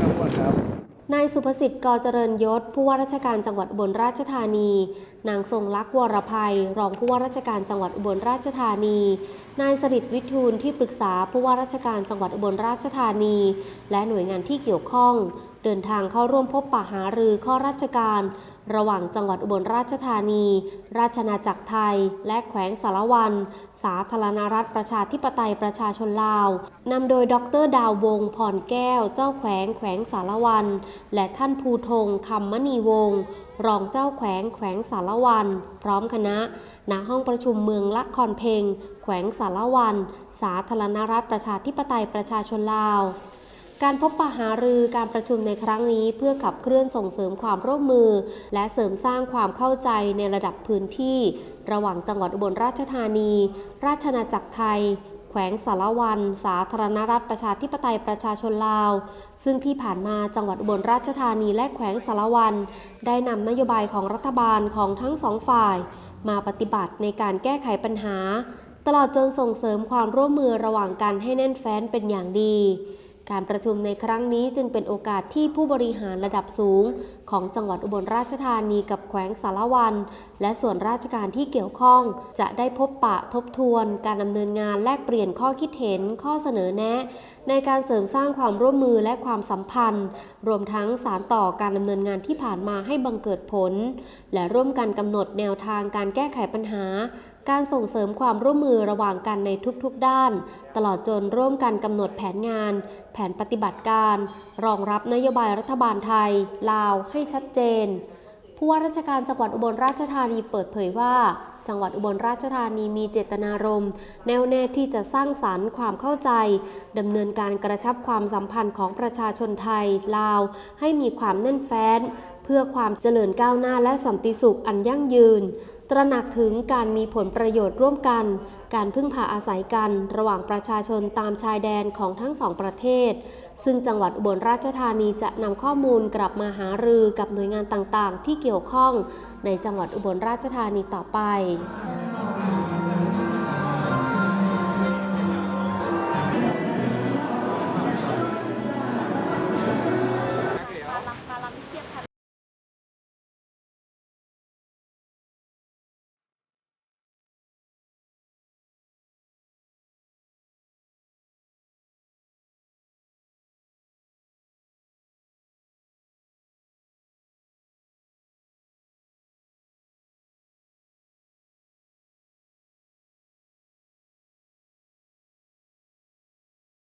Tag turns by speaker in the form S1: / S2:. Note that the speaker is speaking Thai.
S1: ครับวครับ
S2: นายสุภสิทธิ์กอเจริญยศ ผู้ว่าราชการจังหวัดอุบลราชธานี นางทรงลักษณ์วรภัย รองผู้ว่าราชการจังหวัดอุบลราชธานี นายสริตวิทูลที่ปรึกษาผู้ว่าราชการจังหวัดอุบลราชธานี และหน่วยงานที่เกี่ยวข้อง เดินทางเข้าร่วมพบปะหารือข้อราชการ ระหว่างจังหวัดอุบลราชธานี ราชนาจักรไทย และแขวงสารวัน สาธารณรัฐประชาธิปไตยประชาชนลาว นำโดยดรดาววงพรแก้ว เจ้าแขวงแขวงสารวัน และท่านภูธงคำมณีวงศ์รองเจ้าแขวงแขวงสารวัน พร้อมคณะณห้องประชุมเมืองละครเพลงแขวงสารวัน สาธารณรัฐประชาธิปไตยประชาชนลาว การพบปะหารือการประชุมในครั้งนี้เพื่อขับเคลื่อนส่งเสริมความร่วมมือ และเสริมสร้างความเข้าใจในระดับพื้นที่ ระหว่างจังหวัดอุบลราชธานี ราชนาจักรไทย แขวงสารวัน สาธารณรัฐประชาธิปไตยประชาชนลาว ซึ่งที่ผ่านมาจังหวัดอุบลราชธานีและแขวงสารวัน ได้นำนโยบายของรัฐบาลของทั้งสองฝ่าย มาปฏิบัติในการแก้ไขปัญหา ตลอดจนส่งเสริมความร่วมมือระหว่างกันให้แน่นแฟ้นเป็นอย่างดี การประชุมในครั้งนี้จึงเป็นโอกาสที่ผู้บริหารระดับสูง ของจังหวัดอุบลราชธานีกับแขวงสารวัน และส่วนราชการที่เกี่ยวข้อง จะได้พบปะทบทวน การดำเนินงานแลกเปลี่ยนข้อคิดเห็นข้อเสนอแนะ ในการเสริมสร้างความร่วมมือและความสัมพันธ์ รวมทั้งสารต่อการดำเนินงานที่ผ่านมาให้บังเกิดผล และร่วมกันกำหนดแนวทางการแก้ไขปัญหา การส่งเสริมความร่วมมือระหว่างกันในทุกๆด้าน ตลอดจนร่วมกันกำหนดแผนงาน แผนปฏิบัติการ รองรับนโยบายรัฐบาลไทย ลาวให้ชัดเจน ผู้ว่าราชการจังหวัดอุบลราชธานีเปิดเผยว่าจังหวัดอุบลราชธานีมีเจตนารมณ์ แน่วแน่ที่จะสร้างสรรค์ความเข้าใจดำเนินการกระชับความสัมพันธ์ของประชาชนไทย ลาว ให้มีความแน่นแฟ้น เพื่อความเจริญก้าวหน้าและสันติสุขอันยั่งยืน ตระหนักถึงการมีผลประโยชน์ร่วมกัน การพึ่งพาอาศัยกันระหว่างประชาชนตามชายแดนของทั้งสองประเทศ ซึ่งจังหวัดอุบลราชธานีจะนำข้อมูลกลับมาหารือกับหน่วยงานต่างๆ ที่เกี่ยวข้องในจังหวัดอุบลราชธานีต่อไป